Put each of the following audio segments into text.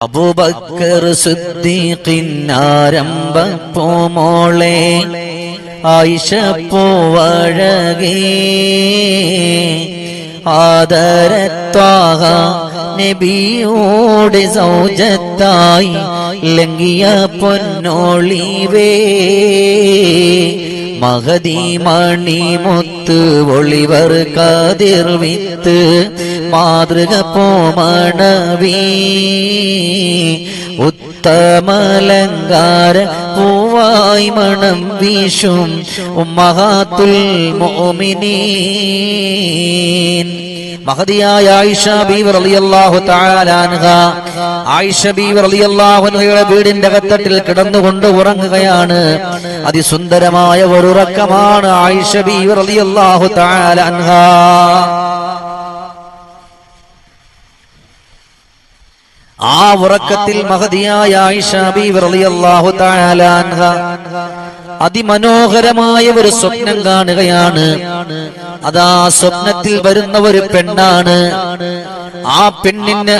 അബൂബക്കർ സിദ്ദീഖിന്നാരംഭ പൂമോളെ ആയിഷ പൂവഴകേ ആദരത്വാഹ നബിയോട് സൗജത്തായി ലംഘിയ പൊന്നോളിവേ. മഹതി മണി മുത്ത് ഒളിവർ കതിർ വിത്ത് മാതൃക പോമണവീ. ഉത്തമലങ്കാര പൂവായി മണം വീശും ഉമ്മഹാത്തുൽ മോമിനീൻ മഹതിയായ ആയിഷ ബീവർ റളിയല്ലാഹു തആല അൻഹ. ആയിഷ ബീവർ റളിയല്ലാഹു അൻഹയുടെ വീടിന്റെ അകത്തട്ടിൽ കിടന്നുകൊണ്ട് ഉറങ്ങുകയാണ്. അതിസുന്ദരമായ ഒരു ഉറക്കമാണ് ആയിഷ ബീവർ റളിയല്ലാഹു തആല ആ ഉറക്കത്തിൽ മഹതിയായ ആയിഷ ബീവി റളിയല്ലാഹു തആല അൻഹ. അതിമനോഹരമായ ഒരു സ്വപ്നം കാണുകയാണ്. അതാ സ്വപ്നത്തിൽ വരുന്ന ഒരു പെണ്ണാണ്. ആ പെണ്ണിന്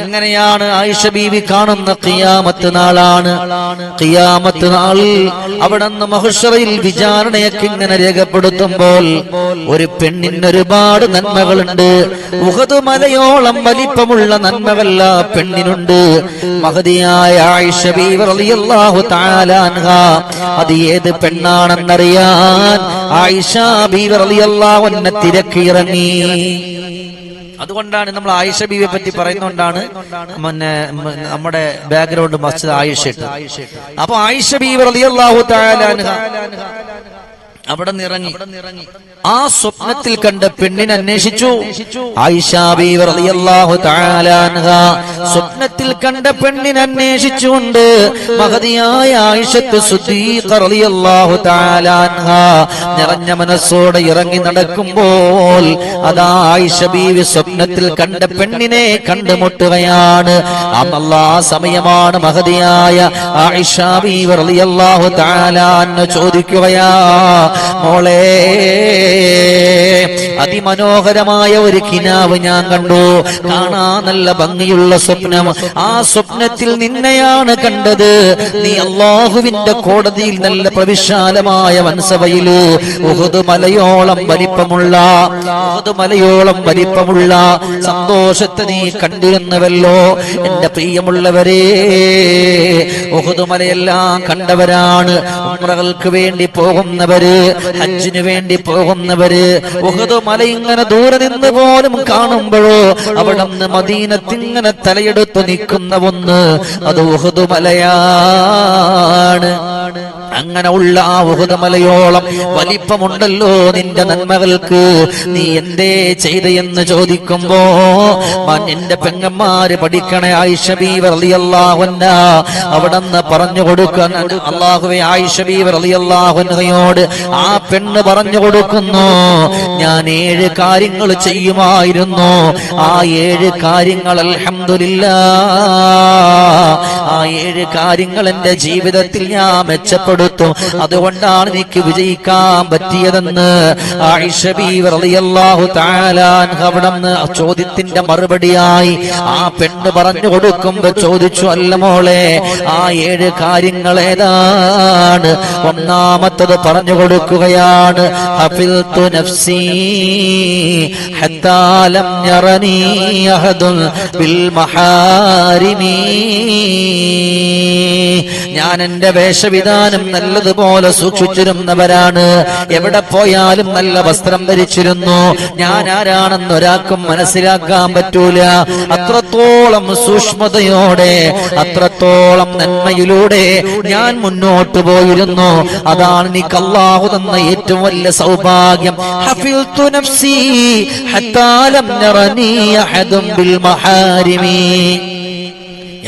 എങ്ങനെയാണ് ആയിഷ ബീവി കാണുന്ന കിയാമത്ത് നാളാണ്. കിയാമത്ത് നാളിൽ അവിടെ നിന്ന് മഹുഷറയിൽ വിചാരണയൊക്കെ ഇങ്ങനെ രേഖപ്പെടുത്തുമ്പോൾ ഒരു പെണ്ണിന് ഒരുപാട് നന്മകളുണ്ട്. ഉഹദ് മലയോളം വലിപ്പമുള്ള നന്മകല്ല പെണ്ണിനുണ്ട്. മഹതിയായ ആയിഷ ബീവി റളിയല്ലാഹു തആല അത് ഏത് പെണ്ണാണെന്നറിയാൻ ബീവി റളിയല്ലാഹു അൻഹ തിരക്കി ഇറങ്ങി അതുകൊണ്ടാണ് നമ്മൾ ആയിഷ ബീവിയെ പറ്റി പറയുന്നതുകൊണ്ടാണ് പിന്നെ നമ്മുടെ ബാക്ക്ഗ്രൗണ്ട് മസ്ജിദ് ആയിഷ ഇട്ട് അപ്പൊ ആയിഷ ബീവി റളിയല്ലാഹു തആല അവിടെ നിറങ്ങി. ആ സ്വപ്നത്തിൽ കണ്ട പെണ്ണിനെ അന്വേഷിച്ചു. സ്വപ്നത്തിൽ കണ്ട പെണ്ണിനെ അന്വേഷിച്ചുകൊണ്ട് മഹതിയായ ആയിഷത്ത് നിറഞ്ഞ മനസ്സോടെ ഇറങ്ങി നടക്കുമ്പോൾ അതാ ആയിഷ ബീവി സ്വപ്നത്തിൽ കണ്ട പെണ്ണിനെ കണ്ടുമുട്ടുകയാണ്. ആ സമയമാണ് മഹതിയായ ആയിഷ ബീവർ തആല അൻഹ ചോദിക്കുകയാ മോളെ അതിമനോഹരമായ ഒരു കിനാവ് ഞാൻ കണ്ടു. കാണാ നല്ല ഭംഗിയുള്ള സ്വപ്നം. ആ സ്വപ്നത്തിൽ നിന്നെയാണ് കണ്ടത്. നീ അള്ളാഹുവിന്റെ കോടതിയിൽ നല്ല പ്രവിശാലമായ വൻസഭയിൽ ഉഹുദ് മലയോളം വലിപ്പമുള്ള ഉഹുദ് മലയോളം വലിപ്പമുള്ള സന്തോഷത്തെ നീ കണ്ടിരുന്നുവല്ലോ. എന്റെ പ്രിയമുള്ളവരെ ഉഹുദ് മലയെല്ലാം കണ്ടവരാണ് ഉമ്രകൾക്ക് വേണ്ടി പോകുന്നവര്. ഹജ്ജിന് വേണ്ടി പോകുന്നവര് മല ഇങ്ങനെ ദൂരെ നിന്ന് പോലും കാണുമ്പോഴോ അവിടെ നിന്ന് മദീനത്തിങ്ങനെ തലയെടുത്തു നിൽക്കുന്ന ഒന്ന് അത് ഉഹദ് മലയാണ്. അങ്ങനെ ഉള്ള ആ ഉഹുദമലയോളം വലിപ്പമുണ്ടല്ലോ നിന്റെ നന്മകൾക്ക്. നീ എന്തേ ചെയ്തെന്ന് ചോദിക്കുമ്പോ എന്റെ പെങ്ങന്മാര് പഠിക്കണേ ആയിഷ ബീവി റളിയല്ലാഹു അൻഹ. അവിടെന്ന് പറഞ്ഞു കൊടുക്കാൻ അള്ളാഹുവെ ആയിഷ ബീവി റളിയല്ലാഹു അൻഹയോട് ആ പെണ്ണ് പറഞ്ഞു കൊടുക്കുന്നു. ഞാൻ ഏഴ് കാര്യങ്ങൾ ചെയ്യുമായിരുന്നു. ആ ഏഴ് കാര്യങ്ങൾ അൽഹംദുലില്ലാ ആ ഏഴ് കാര്യങ്ങൾ എന്റെ ജീവിതത്തിൽ ഞാൻ മെച്ചപ്പെടുത്തും. അതുകൊണ്ടാണ് എനിക്ക് വിജയിക്കാൻ പറ്റിയതെന്ന് ചോദ്യത്തിന്റെ മറുപടിയായി ആ പെണ്ണ് പറഞ്ഞു കൊടുക്കുമ്പോ ചോദിച്ചു അല്ല മോളെ ആ ഏഴ് കാര്യങ്ങൾ ഏതാണ്? ഒന്നാമത്തത് പറഞ്ഞു കൊടുക്കുകയാണ് ഞാൻ എന്റെ വേഷവിധാനം നല്ലതുപോലെ സൂക്ഷിച്ചിരുന്നവരാണ്. എവിടെ പോയാലും നല്ല വസ്ത്രം ധരിച്ചിരുന്നു. ഞാൻ ആരാണെന്ന് ഒരാൾക്കും മനസ്സിലാക്കാൻ പറ്റൂല. അത്രത്തോളം സൂക്ഷ്മതയോടെ അത്രത്തോളം നന്മയിലൂടെ ഞാൻ മുന്നോട്ട് പോയിരുന്നു. അതാണ് എനിക്ക് അള്ളാഹു തന്ന ഏറ്റവും വലിയ സൗഭാഗ്യം. ഹത്താലം യറനി അഹദും ബിൽ മഹാരിമി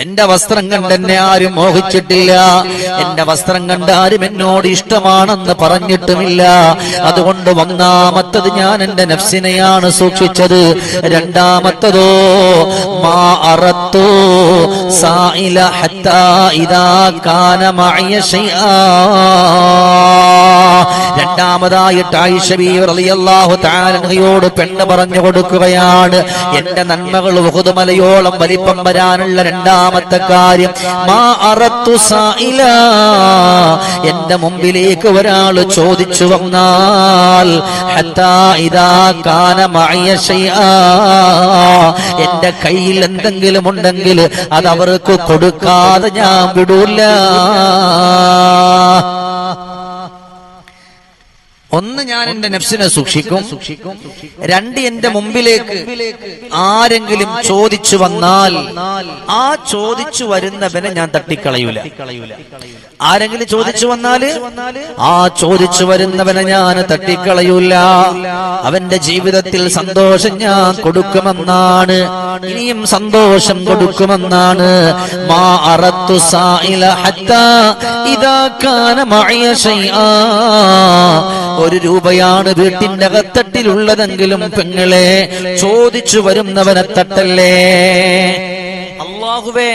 എന്റെ വസ്ത്രം കണ്ട് എന്നെ ആരും മോഹിച്ചിട്ടില്ല. എന്റെ വസ്ത്രം കണ്ട് ആരും എന്നോട് ഇഷ്ടമാണെന്ന് പറഞ്ഞിട്ടുമില്ല. അതുകൊണ്ട് ഒന്നാമത്തത് ഞാൻ എന്റെ നഫ്സിനെയാണ് സൂക്ഷിച്ചത്. രണ്ടാമത്തതോ മാ അറത്തു സായില ഹത്താ ഇദാ കാന മഅയ രണ്ടാമതായിട്ട് ആയിഷ ബീവി റളിയല്ലാഹു തആല അൻഹയോട് പെണ്ണ് പറഞ്ഞു കൊടുക്കുകയാണ്. എന്റെ നന്മകൾ ഉഹുദ് മലയോളം വലിപ്പം വരാനുള്ള രണ്ടാമത്തെ കാര്യം മാ അറത്തു സായില എന്റെ മുമ്പിലേക്ക് ഒരാൾ ചോദിച്ചു വന്നാൽ എന്റെ കയ്യിൽ എന്തെങ്കിലും ഉണ്ടെങ്കിൽ അത് അവർക്ക് കൊടുക്കാതെ ഞാൻ വിടൂല. ഒന്ന് ഞാൻ എന്റെ നഫ്സിനെ സൂക്ഷിക്കും രണ്ട് എന്റെ മുമ്പിലേക്ക് ആരെങ്കിലും ചോദിച്ചു വന്നാൽ ആ ചോദിച്ചു വരുന്നവനെ ഞാൻ തട്ടിക്കളയൂല. ആരെങ്കിലും ചോദിച്ചു വന്നാൽ ആ ചോദിച്ചു വരുന്നവനെ ഞാൻ തട്ടിക്കളയൂല. അവന്റെ ജീവിതത്തിൽ സന്തോഷം ഞാൻ കൊടുക്കുമെന്നാണ് ഇനിയും സന്തോഷം കൊടുക്കുമെന്നാണ്. മാ അറത്തു സായില ഹത്താ ഇദാ കാന ഒരു രൂപയാണ് വീട്ടിന്റെ അകത്തട്ടിലുള്ളതെങ്കിലും പെങ്ങളെ ചോദിച്ചു വരുന്നവനെ തട്ടല്ലേ? അള്ളാഹുവേ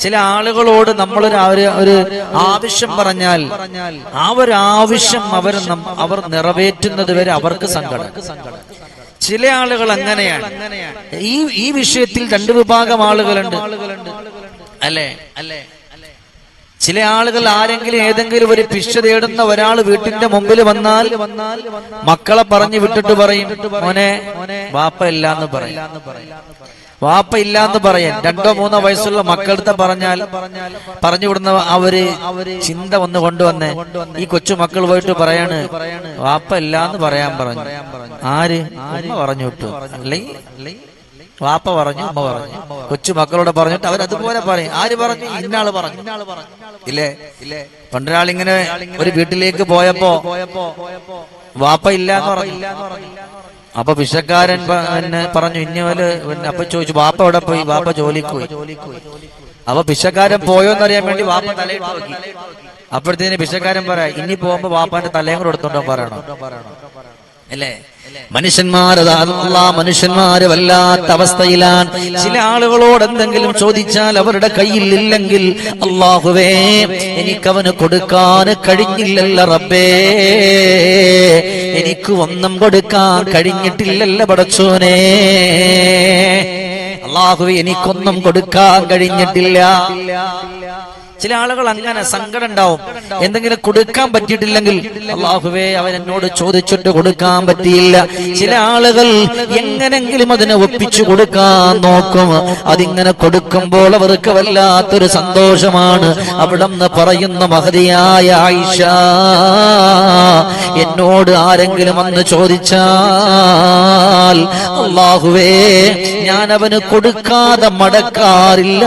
ചില ആളുകളോട് നമ്മൾ ഒരു- ആവശ്യം പറഞ്ഞാൽ ആ ഒരു ആവശ്യം അവർ അവർ നിറവേറ്റുന്നത് വരെ അവർക്ക് സങ്കടം. ചില ആളുകൾ അങ്ങനെയാണ്. ഈ ഈ വിഷയത്തിൽ രണ്ട് വിഭാഗം ആളുകളുണ്ട്. അല്ലേ അല്ലേ? ചില ആളുകൾ ആരെങ്കിലും ഏതെങ്കിലും ഒരു പിശ തേടുന്ന ഒരാൾ വീട്ടിന്റെ മുമ്പിൽ വന്നാൽ മക്കളെ പറഞ്ഞു വിട്ടിട്ട് പറയും മോനെ വാപ്പ ഇല്ലാന്ന് പറയും. വാപ്പ ഇല്ലാന്ന് പറയാൻ രണ്ടോ മൂന്നോ വയസ്സുള്ള മക്കളടുത്ത് പറഞ്ഞാൽ പറഞ്ഞു വിടുന്ന അവർ ചിന്ത വന്ന് കൊണ്ടുവന്നേ ഈ കൊച്ചു മക്കൾ പോയിട്ട് പറയാണ് വാപ്പ ഇല്ലാന്ന് പറയാൻ പറഞ്ഞു. ആര്? പറഞ്ഞു വിട്ടു. അല്ലെങ്കിൽ വാപ്പ പറഞ്ഞു അമ്മ പറഞ്ഞു. കൊച്ചു മക്കളോട് പറഞ്ഞിട്ട് അവരതുപോലെ പറയും. ആര് പറഞ്ഞു? ഇന്നാൾ പറഞ്ഞു. ഇല്ലേ? ഇല്ലേ പണ്ടൊരാളിങ്ങനെ ഒരു വീട്ടിലേക്ക് പോയപ്പോ വാപ്പ ഇല്ല എന്ന് പറഞ്ഞു. അപ്പൊ വിഷക്കാരൻ പ- പിന്നെ പറഞ്ഞു ഇന്നപോലെ അപ്പൊ ചോദിച്ചു വാപ്പ എവിടെ പോയി? വാപ്പ ജോലിക്ക് പോയി. അപ്പൊ എന്ന് പോയോന്നറിയാൻ വേണ്ടി വാപ്പ തലയിട്ട് അപ്പോഴത്തേന് വിഷക്കാരൻ പറയാ ഇനി പോകുമ്പോ വാപ്പാന്റെ തലയും കൂടെ എടുത്തോണ്ടോ പറയണോ അല്ലേ? മനുഷ്യന്മാര് അല്ലാ മനുഷ്യന്മാര് വല്ലാത്ത അവസ്ഥയിലാണ്. ചില ആളുകളോട് എന്തെങ്കിലും ചോദിച്ചാൽ അവരുടെ കയ്യിൽ ഇല്ലെങ്കിൽ അള്ളാഹുവേ എനിക്കവന് കൊടുക്കാൻ കഴിഞ്ഞില്ലല്ല റബ്ബേ. എനിക്ക് ഒന്നും കൊടുക്കാൻ കഴിഞ്ഞിട്ടില്ലല്ല പടച്ചോനെ. അള്ളാഹുവെ എനിക്കൊന്നും കൊടുക്കാൻ കഴിഞ്ഞിട്ടില്ല. ചില ആളുകൾ അങ്ങനെ സങ്കടം ഉണ്ടാവും. എന്തെങ്കിലും കൊടുക്കാൻ പറ്റിയിട്ടില്ലെങ്കിൽ അള്ളാഹുവേ അവൻ എന്നോട് ചോദിച്ചിട്ട് കൊടുക്കാൻ പറ്റിയില്ല. ചില ആളുകൾ എങ്ങനെങ്കിലും അതിനെ ഒപ്പിച്ചു കൊടുക്കാൻ നോക്കും. അതിങ്ങനെ കൊടുക്കുമ്പോൾ അവർക്ക് വല്ലാത്തൊരു സന്തോഷമാണ്. അവിടെ നിന്ന് പറയുന്ന മഹതിയായ ആയിഷ എന്നോട് ആരെങ്കിലും വന്ന് ചോദിച്ചാൽ അള്ളാഹുവേ ഞാൻ അവന് കൊടുക്കാതെ മടക്കാറില്ല.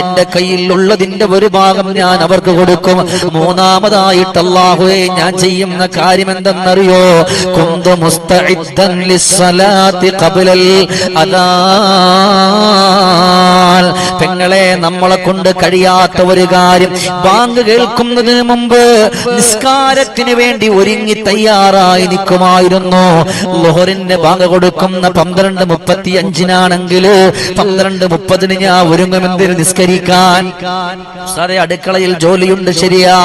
എന്റെ കയ്യിലുള്ളതിന്റെ ഒരു ഭാഗം ഞാൻ അവർക്ക് കൊടുക്കും. മൂന്നാമതായിട്ട് അള്ളാഹുവെ ഞാൻ ചെയ്യുന്ന കാര്യം എന്തെന്നറിയോ കുന്തു മുസ്തഇദ്ദൻ ലിസ്സലാത്തി ഖബ്ലൽ അദാൻ പെങ്ങളെ നമ്മളെ കൊണ്ട് കഴിയാത്ത ഒരു കാര്യം ബാങ്ക് കേൾക്കുന്നതിന് മുമ്പ് നിസ്കാരത്തിന് വേണ്ടി ഒരുങ്ങി തയ്യാറായി നിൽക്കുമായിരുന്നു. ലോഹറിന്റെ ബാങ്ക് കൊടുക്കുന്ന പന്ത്രണ്ട് മുപ്പത്തി അഞ്ചിനാണെങ്കിൽ പന്ത്രണ്ട് മുപ്പതിന് ഞാൻ ഒരുങ്ങുമെന്തിന് നിസ്കരിക്കാൻ? സാറേ അടുക്കളയിൽ ജോലിയുണ്ട് ശരിയാ.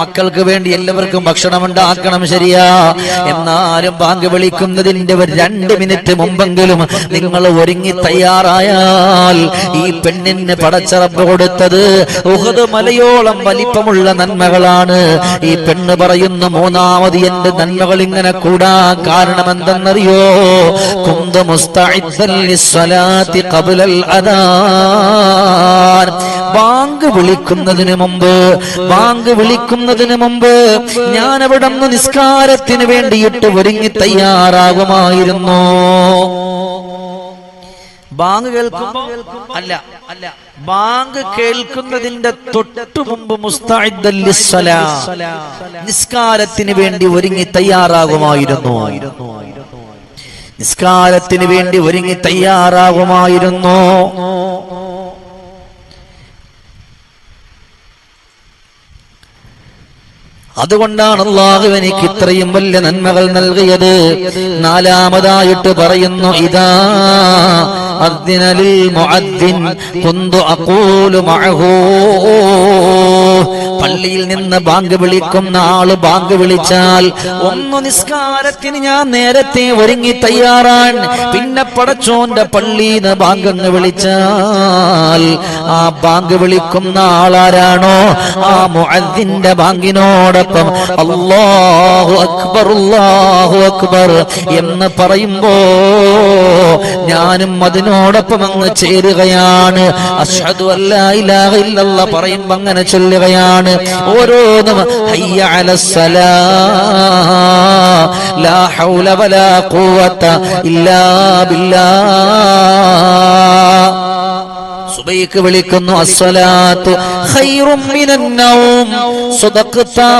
മക്കൾക്ക് വേണ്ടി എല്ലാവർക്കും ഭക്ഷണം ഉണ്ടാക്കണം ശരിയാ. എന്നാലും ബാങ്ക് വിളിക്കുന്നതിന്റെ ഒരു രണ്ട് മിനിറ്റ് മുമ്പെങ്കിലും നിങ്ങൾ ഒരുങ്ങി തയ്യാറായാൽ പെണ്ണിന് പടച്ചറപ്പ് കൊടുത്തത് ഉഹദ് മലയോളം വലിപ്പമുള്ള നന്മകളാണ്. ഈ പെണ്ണ് പറയുന്ന മൂന്നാമത് എന്റെ നന്മകൾ ഇങ്ങനെ കൂടാൻ കാരണം എന്തെന്നറിയോ കുന്ത ബാങ്ക് വിളിക്കുന്നതിന് മുമ്പ് ബാങ്ക് വിളിക്കുന്നതിന് മുമ്പ് ഞാൻ അവിടെ നിസ്കാരത്തിന് വേണ്ടിയിട്ട് ഒരുങ്ങി തയ്യാറാകുമായിരുന്നു. ബാങ്ക് കേൾക്കുമ്പോ? അല്ല അല്ല. ബാങ്ക് കേൾക്കുന്നതിന്റെ തൊട്ടു മുമ്പ്. നിസ്കാരത്തിന് വേണ്ടി ഒരുങ്ങി തയ്യാറാകുമായിരുന്നു. നിസ്കാരത്തിന് വേണ്ടി ഒരുങ്ങി തയ്യാറാകുമായിരുന്നു. അതുകൊണ്ടാണ് അള്ളാഹു എനിക്ക് ഇത്രയും വലിയ നന്മകൾ നൽകിയത്. നാലാമതായിട്ട് പറയുന്നു ഇതാ മുഅദ്ദിൻ കുന്തു അഖൂലു പള്ളിയിൽ നിന്ന് ബാങ്ക് വിളിക്കുന്ന ആൾ ബാങ്ക് വിളിച്ചാൽ ഒന്ന് നിസ്കാരത്തിന് ഞാൻ നേരത്തെ ഒരുങ്ങി തയ്യാറാൻ പിന്നെ പടച്ചോന്റെ പള്ളിന്ന് ബാങ്ക് വിളിച്ചാൽ ആ ബാങ്ക് വിളിക്കുന്ന ആളാരാണോ ആ മുഅദ്ദിന്റെ ബാങ്കിനോടൊപ്പം അല്ലാഹു അക്ബർ അല്ലാഹു അക്ബർ എന്ന് പറയുമ്പോ ഞാനും അതിനോടൊപ്പം അങ്ങ് ചേരുകയാണ്. അഷ്ഹദു അല്ലാ ഇലാഹ ഇല്ലല്ലാഹ് പറയുമ്പോ അങ്ങനെ ചൊല്ലുകയാണ്. ഓരോന്നും ഹയ്യ അലസ്സലാ ലാ ഹൗല വലാ ഖുവത ഇല്ലാ ബില്ലാ. സുബൈക്ക് വിളിക്കുന്നു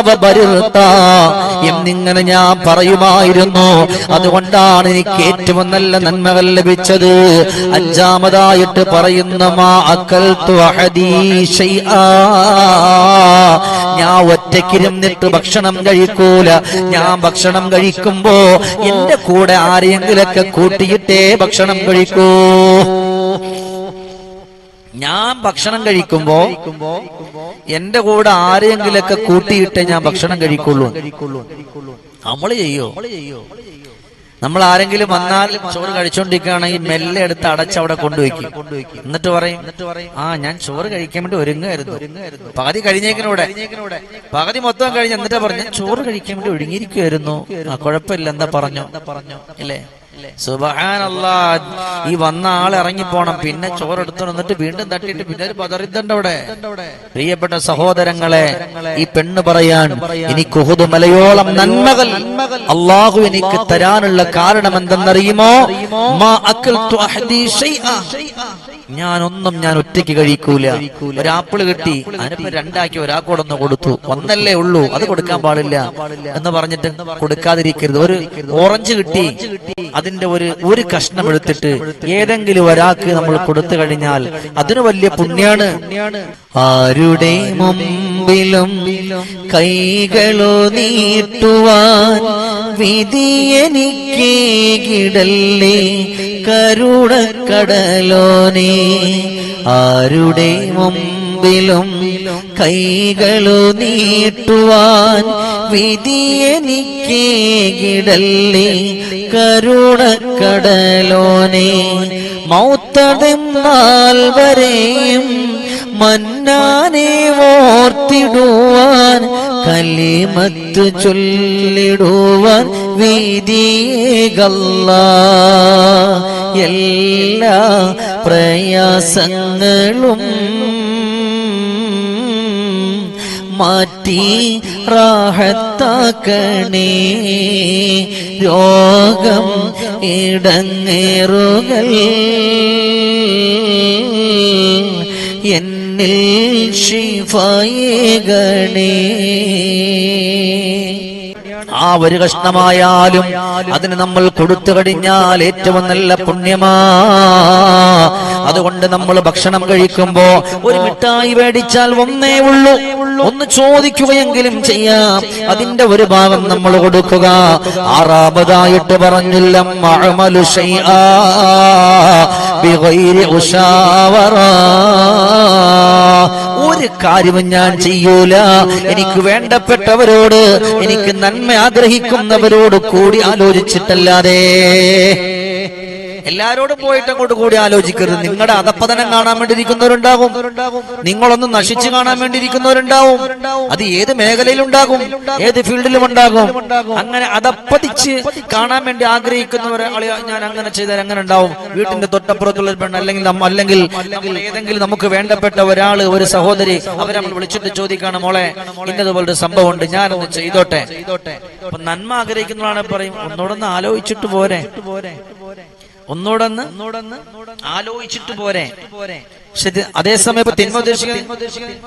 വബർത എന്നിങ്ങനെ ഞാൻ പറയുമായിരുന്നു. അതുകൊണ്ടാണ് എനിക്ക് ഏറ്റവും നല്ല നന്മകൾ ലഭിച്ചത്. അഞ്ചാമതായിട്ട് പറയുന്ന മാ അക്കൽതു അഹദീ ശൈആ. ഞാൻ ഭക്ഷണം കഴിക്കൂല. ഞാൻ ഭക്ഷണം കഴിക്കുമ്പോ എന്റെ കൂടെ ആരെയെങ്കിലൊക്കെ കൂട്ടിയിട്ടേ ഭക്ഷണം കഴിക്കൂ. ഞാൻ ഭക്ഷണം കഴിക്കുമ്പോ എന്റെ കൂടെ ആരെയെങ്കിലൊക്കെ കൂട്ടിയിട്ടേ ഞാൻ ഭക്ഷണം കഴിക്കുള്ളൂ. നമ്മൾ ചെയ്യോ? നമ്മൾ ആരെങ്കിലും വന്നാൽ ചോറ് കഴിച്ചോണ്ടിരിക്കുകയാണെങ്കിൽ മെല്ലെ എടുത്ത് അടച്ച് അവിടെ കൊണ്ടുവയ്ക്കും. എന്നിട്ട് പറയും ആ ഞാൻ ചോറ് കഴിക്കാൻ വേണ്ടി ഒരുങ്ങായിരുന്നു പകുതി കഴിഞ്ഞേക്കിനൂടെ പകുതി മൊത്തം കഴിഞ്ഞ് എന്നിട്ട് പറഞ്ഞു "ഞാൻ ചോറ് കഴിക്കാൻ വേണ്ടി ഒരുങ്ങിയിരിക്കുമായിരുന്നു ആ കുഴപ്പമില്ല എന്താ പറഞ്ഞു. ഇല്ലേ സുബഹാനല്ലാ. ഈ വന്ന ആൾ ഇറങ്ങി പോണം പിന്നെ ചോറെടുത്തു നിന്നിട്ട് വീണ്ടും തട്ടിയിട്ട് പിന്നെ ഒരു പതറിദ്ദണ്ട് അവിടെ. പ്രിയപ്പെട്ട സഹോദരങ്ങളെ ഈ പെണ്ണ് പറയാൻ എനിക്ക് ഉഹുദ് മലയോളം നന്മകൾ അള്ളാഹു എനിക്ക് തരാനുള്ള കാരണം എന്തെന്നറിയുമോ. ഞാനൊന്നും ഞാൻ ഒറ്റയ്ക്ക് കഴിക്കൂല. ഒരു ആപ്പിൾ കിട്ടി. അതിനിപ്പോ രണ്ടാക്കി ഒരാൾക്കൂടൊന്ന് കൊടുത്തു. ഒന്നല്ലേ ഉള്ളൂ. അത് കൊടുക്കാൻ പാടില്ല എന്ന് പറഞ്ഞിട്ട് കൊടുക്കാതിരിക്കരുത്. ഒരു ഓറഞ്ച് കിട്ടി. അതിന്റെ ഒരു ഒരു കഷ്ണം എടുത്തിട്ട് ഏതെങ്കിലും ഒരാൾക്ക് നമ്മൾ കൊടുത്തു കഴിഞ്ഞാൽ അതിന് വലിയ പുണ്യാണ്. ആരുടെ മുമ്പിലും കൈകളോ നീട്ടുവാൻ വിധി എനിക്ക് കിടല്ലേ? കരുണക്കടലോനെ ആരുടെ മുമ്പിലും കൈകളു നീട്ടുവാൻ വിധിയെനിക്കേകിടല്ലി കരുണക്കടലോനെ മൗത്തതെന്നാൽ വരെയും മന്നാനെ ഓർത്തിടുവാൻ കലിമത്ത് ചൊല്ലിടുവാൻ വിധിയേകല്ല. എല്ലാ പ്രയാസങ്ങളും മാറ്റി റാഹത്താക്കണേ. രോഗം ഇടങ്ങേറുകൾ എന്നിൽ ശിഫയേകണേ. ആ ഒരു കഷ്ണമായാലും അതിന് നമ്മൾ കൊടുത്തു കഴിഞ്ഞാൽ ഏറ്റവും നല്ല പുണ്യമാ. അതുകൊണ്ട് നമ്മൾ ഭക്ഷണം കഴിക്കുമ്പോ ഒരു മിഠായി മേടിച്ചാൽ ഒന്നേ ഉള്ളൂ. ഒന്ന് ചോദിക്കുകയെങ്കിലും ചെയ്യാം. അതിന്റെ ഒരു ഭാഗം നമ്മൾ കൊടുക്കുക. ആറാമതായിട്ട് പറഞ്ഞില്ല ബിഗൈരി ഉശാവറ ഒരു കാര്യവും ഞാൻ ചെയ്യൂല. എനിക്ക് വേണ്ടപ്പെട്ടവരോട് എനിക്ക് നന്മ ആഗ്രഹിക്കുന്നവരോട് കൂടി ആലോചിച്ചിട്ടല്ലാതെ. എല്ലാരോടും പോയിട്ട് അങ്ങോട്ട് കൂടി ആലോചിക്കരുത്. നിങ്ങളുടെ അധപ്പതനം കാണാൻ വേണ്ടിയിരിക്കുന്നവരുണ്ടാകും നിങ്ങളൊന്ന് നശിച്ചു കാണാൻ വേണ്ടിയിരിക്കുന്നവരുണ്ടാവും. അത് ഏത് മേഖലയിലുണ്ടാകും? ഏത് ഫീൽഡിലും ഉണ്ടാകും അങ്ങനെ അതപ്പതിച്ച് കാണാൻ വേണ്ടി ആഗ്രഹിക്കുന്നവരെ ഞാൻ അങ്ങനെ ചെയ്താൽ അങ്ങനെ ഉണ്ടാവും? വീട്ടിന്റെ തൊട്ടപ്പുറത്തുള്ള പെണ്ണ് അല്ലെങ്കിൽ അല്ലെങ്കിൽ ഏതെങ്കിലും നമുക്ക് വേണ്ടപ്പെട്ട ഒരാൾ ഒരു സഹോദരി അവരെ നമ്മൾ വിളിച്ചിട്ട് ചോദിക്കാണ് മോളെ ഇന്നതുപോലൊരു സംഭവം ഉണ്ട് ഞാനൊന്ന് ചെയ്തോട്ടെ? നന്മ ആഗ്രഹിക്കുന്നതാണ് പറയും ഒന്നോടൊന്ന് ആലോചിച്ചിട്ട് പോരെ. ഒന്നുകൂടൊന്ന് ആലോചിച്ചിട്ട് പോരെ. അതേസമയം തിന്മ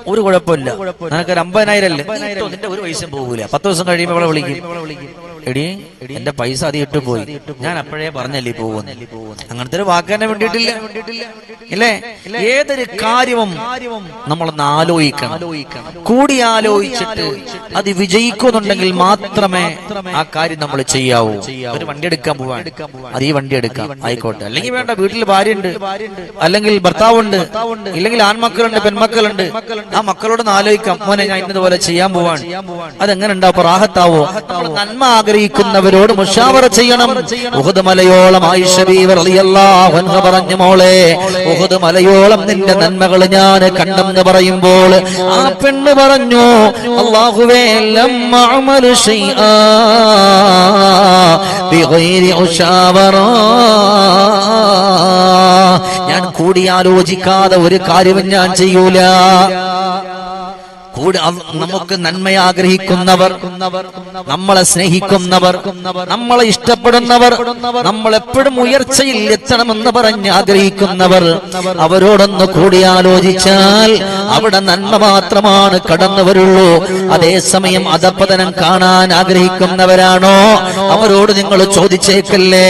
ഒരു കുഴപ്പമില്ല. നിനക്ക് ഒരു അമ്പതിനായിരം അല്ലേ? നിന്റെ ഒരു പൈസ പോകൂല. പത്ത് ദിവസം കഴിയുമ്പോൾ അവളെ വിളിക്കും. എടി എന്റെ പൈസ അതി ഇട്ടു പോയി. ഞാൻ അപ്പോഴേ പറഞ്ഞല്ലേ പോകുന്നു അങ്ങനത്തെ ഒരു വാക്ക് തന്നെ വേണ്ടിയിട്ടില്ല. ഇല്ലേ? ഏതൊരു കാര്യവും നമ്മളൊന്ന് ആലോചിക്കണം. കൂടി ആലോചിച്ചിട്ട് അത് വിജയിക്കുന്നുണ്ടെങ്കിൽ മാത്രമേ ആ കാര്യം നമ്മൾ ചെയ്യാവൂ. ഒരു വണ്ടി എടുക്കാൻ പോവാൻ അത് ഈ വണ്ടി എടുക്കാം. ആയിക്കോട്ടെ. അല്ലെങ്കിൽ വേണ്ട വീട്ടിൽ ഭാര്യ ഉണ്ട് അല്ലെങ്കിൽ ഭർത്താവുണ്ട്. ഇല്ലെങ്കിൽ ആൺമക്കളുണ്ട് പെൺമക്കളുണ്ട്. ആ മക്കളോട് ആലോചിക്കാം. മോനെ ഞാൻ ഇന്നതുപോലെ ചെയ്യാൻ പോവാണ്. അതെങ്ങനെ ഉണ്ടാവും? റാഹത്താവോ? നമ്മൾ നന്മ ആഗ്രഹിക്കുന്നവരോട് മുഷാവറ ചെയ്യണം. ഉഹദ് മലയോളം ആയിഷ ബീവി റളിയല്ലാഹു അൻഹ പറഞ്ഞു മോളെ ഉഹദ് മലയോളം നിന്റെ നന്മകൾ ഞാൻ കണ്ടെന്ന് പറയുമ്പോൾ ആ പെണ്ണ് പറഞ്ഞു അള്ളാഹുവേ ഞാൻ കൂടിയാലോചിക്കാതെ ഒരു കാര്യവും ഞാൻ ചെയ്യൂല. കൂടെ നമുക്ക് നന്മ ആഗ്രഹിക്കുന്നവർ നമ്മളെ സ്നേഹിക്കുന്നവർ നമ്മളെ ഇഷ്ടപ്പെടുന്നവർ നമ്മൾ എപ്പോഴും ഉയർച്ചയിൽ എത്തണമെന്ന് പറഞ്ഞ് ആഗ്രഹിക്കുന്നവർ അവരോടൊന്ന് കൂടിയാലോചിച്ചാൽ അവിടെ നന്മ മാത്രമാണ് കടന്നു വരുള്ളൂ. അതേസമയം അധപ്പതനം കാണാൻ ആഗ്രഹിക്കുന്നവരാണോ? അവരോട് നിങ്ങൾ ചോദിച്ചേക്കല്ലേ?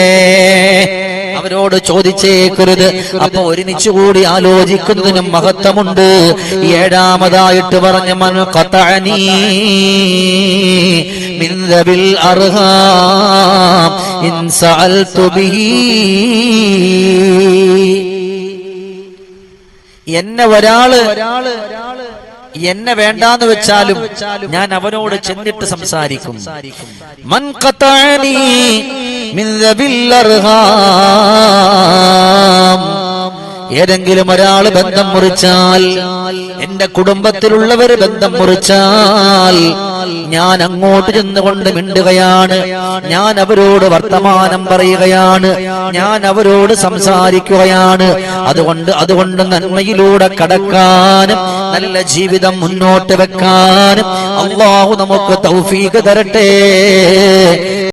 അവരോട് ചോദിച്ചേക്കരുത് അപ്പൊ ഒരുമിച്ച് കൂടി ആലോചിക്കുന്നതിനും മഹത്വമുണ്ട്. ഏഴാമതായിട്ട് പറഞ്ഞ മൻ ബിഹി. എന്നെ ഒരാൾ എന്നെ വേണ്ടാന്ന് വെച്ചാലും ഞാൻ അവനോട് ചെന്നിട്ട് സംസാരിക്കും. മൻ അർഹാം ഏതെങ്കിലും ഒരാൾ ബന്ധം മുറിച്ചാൽ എന്റെ കുടുംബത്തിലുള്ളവർ ബന്ധം മുറിച്ചാൽ ഞാൻ അങ്ങോട്ട് ചെന്നുകൊണ്ട് മിണ്ടുകയാണ്. ഞാൻ അവരോട് വർത്തമാനം പറയുകയാണ്. ഞാൻ അവരോട് സംസാരിക്കുകയാണ്. അതുകൊണ്ട് അതുകൊണ്ട് നന്മയിലൂടെ കടക്കാനും നല്ല ജീവിതം മുന്നോട്ട് വെക്കാനും അള്ളാഹു നമുക്ക് തൗഫീഖ് തരട്ടെ.